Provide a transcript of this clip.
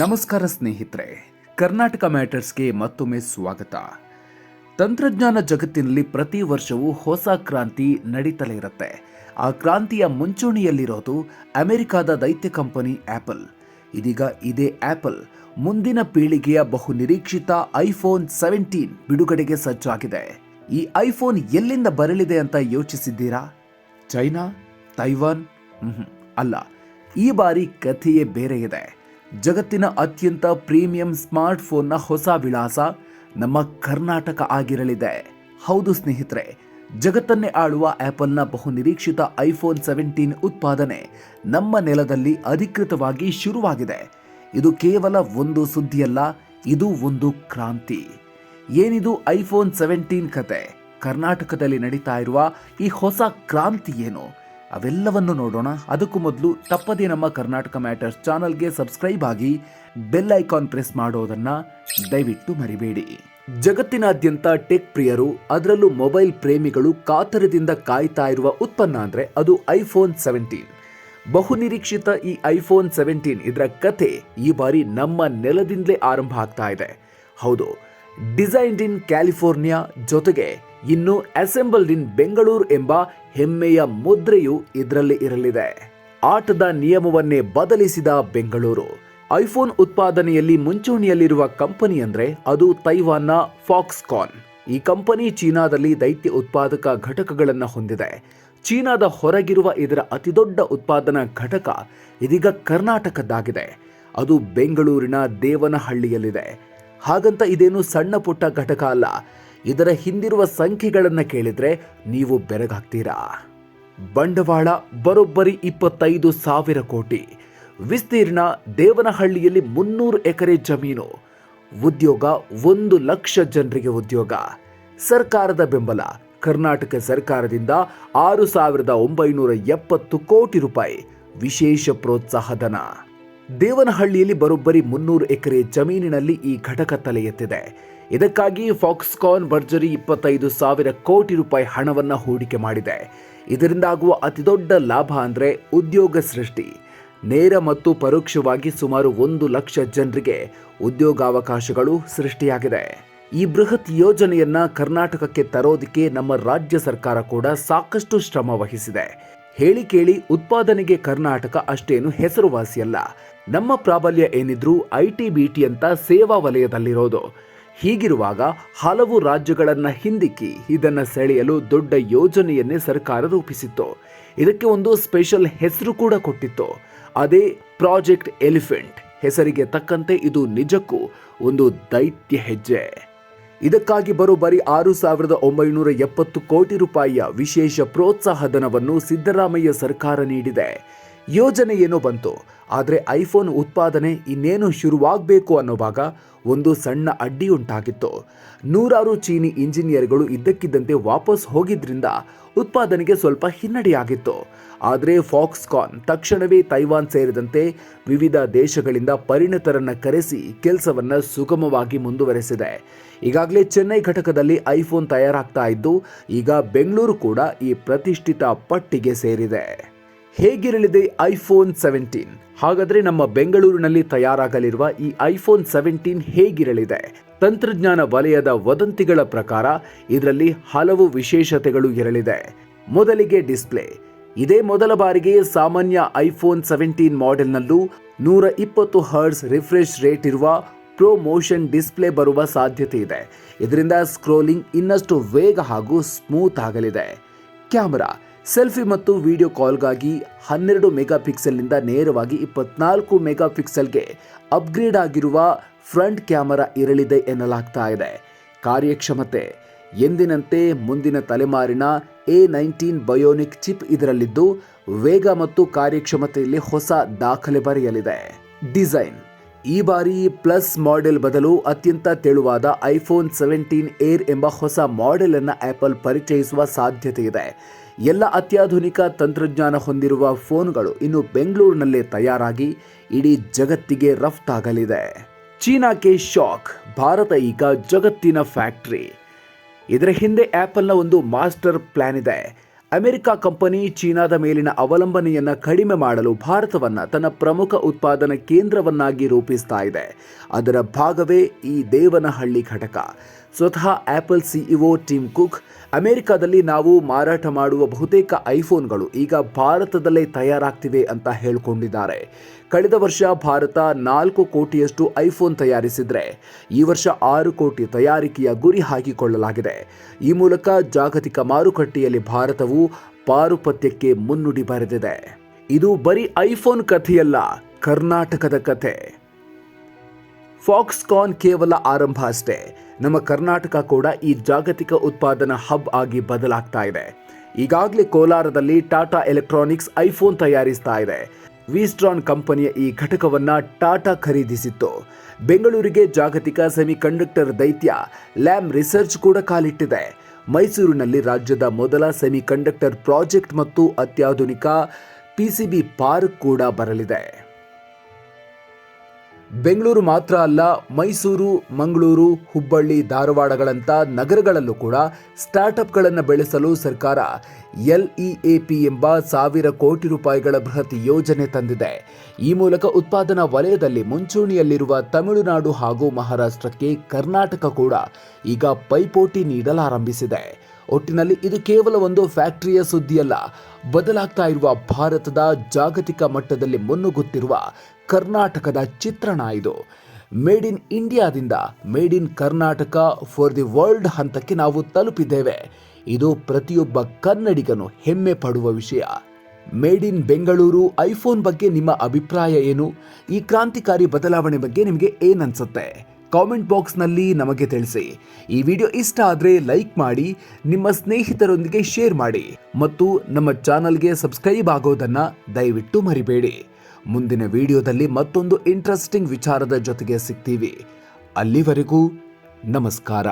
ನಮಸ್ಕಾರ ಸ್ನೇಹಿತರೆ, ಕರ್ನಾಟಕ ಮ್ಯಾಟರ್ಸ್ಗೆ ಮತ್ತೊಮ್ಮೆ ಸ್ವಾಗತ. ತಂತ್ರಜ್ಞಾನ ಜಗತ್ತಿನಲ್ಲಿ ಪ್ರತಿ ವರ್ಷವೂ ಹೊಸ ಕ್ರಾಂತಿ ನಡೀತಲೇ ಇರುತ್ತೆ. ಆ ಕ್ರಾಂತಿಯ ಮುಂಚೂಣಿಯಲ್ಲಿರೋದು ಅಮೆರಿಕಾದ ದೈತ್ಯ ಕಂಪನಿ ಆ್ಯಪಲ್ ಇದೀಗ ಇದೇ ಆ್ಯಪಲ್ ಮುಂದಿನ ಪೀಳಿಗೆಯ ಬಹು ನಿರೀಕ್ಷಿತ ಐಫೋನ್ ಸೆವೆಂಟೀನ್ ಬಿಡುಗಡೆಗೆ ಸಜ್ಜಾಗಿದೆ. ಈ ಐಫೋನ್ ಎಲ್ಲಿಂದ ಬರಲಿದೆ ಅಂತ ಯೋಚಿಸಿದ್ದೀರಾ? ಚೈನಾ? ತೈವಾನ್? ಅಲ್ಲ, ಈ ಬಾರಿ ಕಥೆಯೇ ಬೇರೆ ಇದೆ. ಜಗತ್ತಿನ ಅತ್ಯಂತ ಪ್ರೀಮಿಯಂ ಸ್ಮಾರ್ಟ್ ಫೋನ್ನ ಹೊಸ ವಿಳಾಸ ನಮ್ಮ ಕರ್ನಾಟಕ ಆಗಿರಲಿದೆ. ಹೌದು ಸ್ನೇಹಿತರೆ, ಜಗತ್ತನ್ನೇ ಆಳುವ ಆಪಲ್ನ ಬಹುನಿರೀಕ್ಷಿತ ಐಫೋನ್ ಸೆವೆಂಟೀನ್ ಉತ್ಪಾದನೆ ನಮ್ಮ ನೆಲದಲ್ಲಿ ಅಧಿಕೃತವಾಗಿ ಶುರುವಾಗಿದೆ. ಇದು ಕೇವಲ ಒಂದು ಸುದ್ದಿಯಲ್ಲ, ಇದು ಒಂದು ಕ್ರಾಂತಿ. ಏನಿದು ಐಫೋನ್ ಸೆವೆಂಟೀನ್ ಕತೆ? ಕರ್ನಾಟಕದಲ್ಲಿ ನಡೀತಾ ಇರುವ ಈ ಹೊಸ ಕ್ರಾಂತಿ ಏನು? ಅವೆಲ್ಲವನ್ನು ನೋಡೋಣ. ಅದಕ್ಕೂ ಮೊದಲು ತಪ್ಪದೇ ನಮ್ಮ ಕರ್ನಾಟಕ ಮ್ಯಾಟರ್ಸ್ ಚಾನಲ್ಗೆ ಸಬ್ಸ್ಕ್ರೈಬ್ ಆಗಿ ಬೆಲ್ ಐಕಾನ್ ಪ್ರೆಸ್ ಮಾಡೋದನ್ನ ದಯವಿಟ್ಟು ಮರಿಬೇಡಿ. ಜಗತ್ತಿನಾದ್ಯಂತ ಟೆಕ್ ಪ್ರಿಯರು, ಅದರಲ್ಲೂ ಮೊಬೈಲ್ ಪ್ರೇಮಿಗಳು ಕಾತರದಿಂದ ಕಾಯ್ತಾ ಇರುವ ಉತ್ಪನ್ನ ಅಂದ್ರೆ ಅದು ಐಫೋನ್ ಸೆವೆಂಟೀನ್. ಬಹುನಿರೀಕ್ಷಿತ ಈ ಐಫೋನ್ ಸೆವೆಂಟೀನ್ ಇದರ ಕತೆ ಈ ಬಾರಿ ನಮ್ಮ ನೆಲದಿಂದಲೇ ಆರಂಭ ಆಗ್ತಾ ಇದೆ. ಹೌದು ಡಿಸೈನ್ಡ್ ಇನ್ ಕ್ಯಾಲಿಫೋರ್ನಿಯಾ ಜೊತೆಗೆ ಇನ್ನು ಅಸೆಂಬಲ್ಡ್ ಇನ್ ಬೆಂಗಳೂರು ಎಂಬ ಹೆಮ್ಮೆಯ ಮುದ್ರೆಯು ಇದರಲ್ಲಿ ಇರಲಿದೆ. ಆಟದ ನಿಯಮವನ್ನೇ ಬದಲಿಸಿದ ಬೆಂಗಳೂರು. ಐಫೋನ್ ಉತ್ಪಾದನೆಯಲ್ಲಿ ಮುಂಚೂಣಿಯಲ್ಲಿರುವ ಕಂಪನಿ ಅಂದ್ರೆ ಅದು ತೈವಾನ್ನ ಫಾಕ್ಸ್ಕಾನ್ ಈ ಕಂಪನಿ ಚೀನಾದಲ್ಲಿ ದೈತ್ಯ ಉತ್ಪಾದಕ ಘಟಕಗಳನ್ನು ಹೊಂದಿದೆ. ಚೀನಾದ ಹೊರಗಿರುವ ಇದರ ಅತಿದೊಡ್ಡ ಉತ್ಪಾದನಾ ಘಟಕ ಇದೀಗ ಕರ್ನಾಟಕದ್ದಾಗಿದೆ. ಅದು ಬೆಂಗಳೂರಿನ ದೇವನಹಳ್ಳಿಯಲ್ಲಿದೆ. ಹಾಗಂತ ಇದೇನು ಸಣ್ಣ ಪುಟ್ಟ ಘಟಕ ಅಲ್ಲ. ಇದರ ಹಿಂದಿರುವ ಸಂಖ್ಯೆಗಳನ್ನು ಕೇಳಿದರೆ ನೀವು ಬೆರಗಾಗ್ತೀರಾ? ಬಂಡವಾಳ ಬರೋಬ್ಬರಿ ಇಪ್ಪತ್ತೈದು ಸಾವಿರ ಕೋಟಿ. ವಿಸ್ತೀರ್ಣ ದೇವನಹಳ್ಳಿಯಲ್ಲಿ ಮುನ್ನೂರು ಎಕರೆ ಜಮೀನು. ಉದ್ಯೋಗ ಒಂದು ಲಕ್ಷ ಜನರಿಗೆ ಉದ್ಯೋಗ. ಸರ್ಕಾರದ ಬೆಂಬಲ. ಕರ್ನಾಟಕ ಸರ್ಕಾರದಿಂದ ಆರು ಸಾವಿರದ ಒಂಬೈನೂರ ಎಪ್ಪತ್ತು ಕೋಟಿ ರೂಪಾಯಿ. ವಿಶೇಷ ಪ್ರೋತ್ಸಾಹಧನ ದೇವನಹಳ್ಳಿಯಲ್ಲಿ ಬರೋಬ್ಬರಿ ಮುನ್ನೂರು ಎಕರೆ ಜಮೀನಿನಲ್ಲಿ ಈ ಘಟಕ ತಲೆ ಎತ್ತಿದೆ ಇದಕ್ಕಾಗಿ ಫಾಕ್ಸ್ಕಾನ್ ಭರ್ಜರಿ ಇಪ್ಪತ್ತೈದು ಸಾವಿರ ಕೋಟಿ ರೂಪಾಯಿ ಹಣವನ್ನು ಹೂಡಿಕೆ ಮಾಡಿದೆ. ಇದರಿಂದ ಆಗುವ ಅತಿದೊಡ್ಡ ಲಾಭ ಅಂದರೆ ಉದ್ಯೋಗ ಸೃಷ್ಟಿ. ನೇರ ಮತ್ತು ಪರೋಕ್ಷವಾಗಿ ಸುಮಾರು ಒಂದು ಲಕ್ಷ ಜನರಿಗೆ ಉದ್ಯೋಗಾವಕಾಶಗಳು ಸೃಷ್ಟಿಯಾಗಿದೆ. ಈ ಬೃಹತ್ ಯೋಜನೆಯನ್ನ ಕರ್ನಾಟಕಕ್ಕೆ ತರೋದಕ್ಕೆ ನಮ್ಮ ರಾಜ್ಯ ಸರ್ಕಾರ ಕೂಡ ಸಾಕಷ್ಟು ಶ್ರಮ ವಹಿಸಿದೆ. ಹೇಳಿ ಕೇಳಿ ಉತ್ಪಾದನೆಗೆ ಕರ್ನಾಟಕ ಅಷ್ಟೇನು ಹೆಸರುವಾಸಿಯಲ್ಲ. ನಮ್ಮ ಪ್ರಾಬಲ್ಯ ಏನಿದ್ರೂ ಐ ಟಿ ಬಿ ಟಿ ಅಂತ ಸೇವಾ ವಲಯದಲ್ಲಿರೋದು. ಹೀಗಿರುವಾಗ ಹಲವು ರಾಜ್ಯಗಳನ್ನು ಹಿಂದಿಕ್ಕಿ ಇದನ್ನ ಸೆಳೆಯಲು ದೊಡ್ಡ ಯೋಜನೆಯನ್ನೇ ಸರ್ಕಾರ ರೂಪಿಸಿತ್ತು. ಇದಕ್ಕೆ ಒಂದು ಸ್ಪೆಷಲ್ ಹೆಸರು ಕೂಡ ಕೊಟ್ಟಿತ್ತು. ಅದೇ ಪ್ರಾಜೆಕ್ಟ್ ಎಲಿಫೆಂಟ್. ಹೆಸರಿಗೆ ತಕ್ಕಂತೆ ಇದು ನಿಜಕ್ಕೂ ಒಂದು ದೈತ್ಯ ಹೆಜ್ಜೆ. ಇದಕ್ಕಾಗಿ ಬರೋಬ್ಬರಿ ಆರು ಸಾವಿರದ ಒಂಬೈನೂರ ಎಪ್ಪತ್ತು ಕೋಟಿ ರೂಪಾಯಿಯ ವಿಶೇಷ ಪ್ರೋತ್ಸಾಹಧನವನ್ನು ಸಿದ್ದರಾಮಯ್ಯ ಸರ್ಕಾರ ನೀಡಿದೆ. ಯೋಜನೆ ಏನೋ ಬಂತು, ಆದರೆ ಐಫೋನ್ ಉತ್ಪಾದನೆ ಇನ್ನೇನು ಶುರುವಾಗಬೇಕು ಅನ್ನೋವಾಗ ಒಂದು ಸಣ್ಣ ಅಡ್ಡಿ ಉಂಟಾಗಿತ್ತು. ನೂರಾರು ಚೀನಿ ಇಂಜಿನಿಯರ್ಗಳು ಇದ್ದಕ್ಕಿದ್ದಂತೆ ವಾಪಸ್ ಹೋಗಿದ್ರಿಂದ ಉತ್ಪಾದನೆಗೆ ಸ್ವಲ್ಪ ಹಿನ್ನಡೆಯಾಗಿತ್ತು. ಆದರೆ ಫಾಕ್ಸ್ಕಾನ್ ತಕ್ಷಣವೇ ತೈವಾನ್ ಸೇರಿದಂತೆ ವಿವಿಧ ದೇಶಗಳಿಂದ ಪರಿಣಿತರನ್ನು ಕರೆಸಿ ಕೆಲಸವನ್ನು ಸುಗಮವಾಗಿ ಮುಂದುವರೆಸಿದೆ. ಈಗಾಗಲೇ ಚೆನ್ನೈ ಘಟಕದಲ್ಲಿ ಐಫೋನ್ ತಯಾರಾಗ್ತಾ ಇದ್ದು, ಈಗ ಬೆಂಗಳೂರು ಕೂಡ ಈ ಪ್ರತಿಷ್ಠಿತ ಪಟ್ಟಿಗೆ ಸೇರಿದೆ. ಹೇಗಿರಲಿದೆ ಐಫೋನ್ ಸೆವೆಂಟೀನ್ ಹಾಗಾದ್ರೆ ನಮ್ಮ ಬೆಂಗಳೂರಿನಲ್ಲಿ ತಯಾರಾಗಲಿರುವ ಈ ಐಫೋನ್ ಸೆವೆಂಟೀನ್ ಹೇಗಿರಲಿದೆ? ತಂತ್ರಜ್ಞಾನ ವಲಯದ ವದಂತಿಗಳ ಪ್ರಕಾರ ಇದರಲ್ಲಿ ಹಲವು ವಿಶೇಷತೆಗಳು ಇರಲಿದೆ. ಮೊದಲಿಗೆ ಡಿಸ್ಪ್ಲೇ. ಇದೇ ಮೊದಲ ಬಾರಿಗೆ ಸಾಮಾನ್ಯ ಐಫೋನ್ ಸೆವೆಂಟೀನ್ ಮಾಡೆಲ್ನಲ್ಲೂ ನೂರ ಇಪ್ಪತ್ತು ಹರ್ಡ್ಸ್ ರಿಫ್ರೆಶ್ ರೇಟ್ ಇರುವ ಪ್ರೋ ಮೋಷನ್ ಡಿಸ್ಪ್ಲೇ ಬರುವ ಸಾಧ್ಯತೆ ಇದೆ. ಇದರಿಂದ ಸ್ಕ್ರೋಲಿಂಗ್ ಇನ್ನಷ್ಟು ವೇಗ ಹಾಗೂ ಸ್ಮೂತ್ ಆಗಲಿದೆ. ಕ್ಯಾಮರಾ. ಸೆಲ್ಫಿ ಮತ್ತು ವಿಡಿಯೋ ಕಾಲ್ಗಾಗಿ ಹನ್ನೆರಡು ಮೆಗಾ ಪಿಕ್ಸೆಲ್ನಿಂದ ನೇರವಾಗಿ ಇಪ್ಪತ್ನಾಲ್ಕು ಮೆಗಾ ಪಿಕ್ಸೆಲ್ಗೆ ಅಪ್ಗ್ರೇಡ್ ಆಗಿರುವ ಫ್ರಂಟ್ ಕ್ಯಾಮರಾ ಇರಲಿದೆ ಎನ್ನಲಾಗ್ತಾ ಇದೆ. ಕಾರ್ಯಕ್ಷಮತೆ, ಎಂದಿನಂತೆ ಮುಂದಿನ ತಲೆಮಾರಿನ ಎ ನೈನ್ಟೀನ್ ಬಯೋನಿಕ್ ಚಿಪ್ ಇದರಲ್ಲಿದ್ದು ವೇಗ ಮತ್ತು ಕಾರ್ಯಕ್ಷಮತೆಯಲ್ಲಿ ಹೊಸ ದಾಖಲೆ ಬರೆಯಲಿದೆ. ಡಿಸೈನ್, ಈ ಬಾರಿ ಪ್ಲಸ್ ಮಾಡೆಲ್ ಬದಲು ಅತ್ಯಂತ ತೆಳುವಾದ ಐಫೋನ್ ಸೆವೆಂಟೀನ್ ಏರ್ ಎಂಬ ಹೊಸ ಮಾಡೆಲ್ ಅನ್ನು ಆಪಲ್ ಪರಿಚಯಿಸುವ ಸಾಧ್ಯತೆ ಇದೆ ಎಲ್ಲ ಅತ್ಯಾಧುನಿಕ ತಂತ್ರಜ್ಞಾನ ಹೊಂದಿರುವ ಫೋನ್ಗಳು ಇನ್ನು ಬೆಂಗಳೂರಿನಲ್ಲೇ ತಯಾರಾಗಿ ಇಡೀ ಜಗತ್ತಿಗೆ ರಫ್ತಾಗಲಿದೆ ಚೀನಾಕ್ಕೆ ಶಾಕ್, ಭಾರತ ಈಗ ಜಗತ್ತಿನ ಫ್ಯಾಕ್ಟರಿ. ಇದರ ಹಿಂದೆ ಆ್ಯಪಲ್ನ ಒಂದು ಮಾಸ್ಟರ್ ಪ್ಲ್ಯಾನ್ ಇದೆ. ಅಮೆರಿಕ ಕಂಪನಿ ಚೀನಾದ ಮೇಲಿನ ಅವಲಂಬನೆಯನ್ನ ಕಡಿಮೆ ಮಾಡಲು ಭಾರತವನ್ನ ತನ್ನ ಪ್ರಮುಖ ಉತ್ಪಾದನಾ ಕೇಂದ್ರವನ್ನಾಗಿ ರೂಪಿಸ್ತಾ ಇದೆ. ಅದರ ಭಾಗವೇ ಈ ದೇವನಹಳ್ಳಿ ಘಟಕ. ಸ್ವತಃ ಆಪಲ್ ಸಿಇಒ ಟಿಮ್ ಕುಕ್. ಅಮೆರಿಕದಲ್ಲಿ ನಾವು ಮಾರಾಟ ಮಾಡುವ ಬಹುತೇಕ ಐಫೋನ್ಗಳು ಈಗ ಭಾರತದಲ್ಲೇ ತಯಾರಾಗ್ತಿವೆ ಅಂತ ಹೇಳಿಕೊಂಡಿದ್ದಾರೆ. ಕಳೆದ ವರ್ಷ ಭಾರತ ನಾಲ್ಕು ಕೋಟಿಯಷ್ಟು ಐಫೋನ್ ತಯಾರಿಸಿದರೆ, ಈ ವರ್ಷ ಆರು ಕೋಟಿ ತಯಾರಿಕೆಯ ಗುರಿ ಹಾಕಿಕೊಳ್ಳಲಾಗಿದೆ. ಈ ಮೂಲಕ ಜಾಗತಿಕ ಮಾರುಕಟ್ಟೆಯಲ್ಲಿ ಭಾರತವು ಪಾರುಪತ್ಯಕ್ಕೆ ಮುನ್ನುಡಿ ಬರೆದಿದೆ. ಇದು ಬರೀ ಐಫೋನ್ ಕಥೆಯಲ್ಲ, ಕರ್ನಾಟಕದ ಕಥೆ. ಫಾಕ್ಸ್ಕಾನ್ ಕೇವಲ ಆರಂಭ ಅಷ್ಟೇ. ನಮ್ಮ ಕರ್ನಾಟಕ ಕೂಡ ಈ ಜಾಗತಿಕ ಉತ್ಪಾದನಾ ಹಬ್ ಆಗಿ ಬದಲಾಗ್ತಾ ಇದೆ. ಈಗಾಗಲೇ ಕೋಲಾರದಲ್ಲಿ ಟಾಟಾ ಎಲೆಕ್ಟ್ರಾನಿಕ್ಸ್ ಐಫೋನ್ ತಯಾರಿಸ್ತಾ ಇದೆ. ವಿಸ್ಟ್ರಾನ್ ಕಂಪನಿಯ ಈ ಘಟಕವನ್ನ ಟಾಟಾ ಖರೀದಿಸಿತ್ತು. ಬೆಂಗಳೂರಿಗೆ ಜಾಗತಿಕ ಸೆಮಿಕಂಡಕ್ಟರ್ ದೈತ್ಯ ಲ್ಯಾಮ್ ರಿಸರ್ಚ್ ಕೂಡ ಕಾಲಿಟ್ಟಿದೆ. ಮೈಸೂರಿನಲ್ಲಿ ರಾಜ್ಯದ ಮೊದಲ ಸೆಮಿಕಂಡಕ್ಟರ್ ಪ್ರಾಜೆಕ್ಟ್ ಮತ್ತು ಅತ್ಯಾಧುನಿಕ ಪಿಸಿಬಿ ಪಾರ್ಕ್ ಕೂಡ ಬರಲಿದೆ. ಬೆಂಗಳೂರು ಮಾತ್ರ ಅಲ್ಲ, ಮೈಸೂರು, ಮಂಗಳೂರು, ಹುಬ್ಬಳ್ಳಿ ಧಾರವಾಡಗಳಂಥ ನಗರಗಳಲ್ಲೂ ಕೂಡ ಸ್ಟಾರ್ಟ್ಅಪ್ಗಳನ್ನು ಬೆಳೆಸಲು ಸರ್ಕಾರ ಎಲ್ಇಎಪಿ ಎಂಬ ಸಾವಿರ ಕೋಟಿ ರೂಪಾಯಿಗಳ ಬೃಹತ್ ಯೋಜನೆ ತಂದಿದೆ. ಈ ಮೂಲಕ ಉತ್ಪಾದನಾ ವಲಯದಲ್ಲಿ ಮುಂಚೂಣಿಯಲ್ಲಿರುವ ತಮಿಳುನಾಡು ಹಾಗೂ ಮಹಾರಾಷ್ಟ್ರಕ್ಕೆ ಕರ್ನಾಟಕ ಕೂಡ ಈಗ ಪೈಪೋಟಿ ನೀಡಲಾರಂಭಿಸಿದೆ. ಒಟ್ಟಿನಲ್ಲಿ ಇದು ಕೇವಲ ಒಂದು ಫ್ಯಾಕ್ಟರಿಯ ಸುದ್ದಿಯಲ್ಲ, ಬದಲಾಗ್ತಾ ಇರುವ ಭಾರತದ ಜಾಗತಿಕ ಮಟ್ಟದಲ್ಲಿ ಮುನ್ನುಗ್ಗುತ್ತಿರುವ ಕರ್ನಾಟಕದ ಚಿತ್ರಣ ಇದು. ಮೇಡ್ ಇನ್ ಇಂಡಿಯಾದಿಂದ made in Karnataka for the world ಹಂತಕ್ಕೆ ನಾವು ತಲುಪಿದ್ದೇವೆ. ಇದು ಪ್ರತಿಯೊಬ್ಬ ಕನ್ನಡಿಗನು ಹೆಮ್ಮೆ ಪಡುವ ವಿಷಯ. ಮೇಡ್ ಇನ್ ಬೆಂಗಳೂರು ಐಫೋನ್ ಬಗ್ಗೆ ನಿಮ್ಮ ಅಭಿಪ್ರಾಯ ಏನು? ಈ ಕ್ರಾಂತಿಕಾರಿ ಬದಲಾವಣೆ ಬಗ್ಗೆ ನಿಮಗೆ ಏನನ್ಸುತ್ತೆ? ಕಾಮೆಂಟ್ ಬಾಕ್ಸ್ನಲ್ಲಿ ನಮಗೆ ತಿಳಿಸಿ. ಈ ವಿಡಿಯೋ ಇಷ್ಟ ಆದರೆ ಲೈಕ್ ಮಾಡಿ, ನಿಮ್ಮ ಸ್ನೇಹಿತರೊಂದಿಗೆ ಶೇರ್ ಮಾಡಿ. ಮತ್ತು ನಮ್ಮ ಚಾನಲ್ಗೆ ಸಬ್ಸ್ಕ್ರೈಬ್ ಆಗೋದನ್ನ ದಯವಿಟ್ಟು ಮರಿಬೇಡಿ. ಮುಂದಿನ ವಿಡಿಯೋದಲ್ಲಿ ಮತ್ತೊಂದು ಇಂಟ್ರೆಸ್ಟಿಂಗ್ ವಿಚಾರದ ಜೊತೆಗೆ ಸಿಗ್ತೀವಿ. ಅಲ್ಲಿವರೆಗೂ ನಮಸ್ಕಾರ.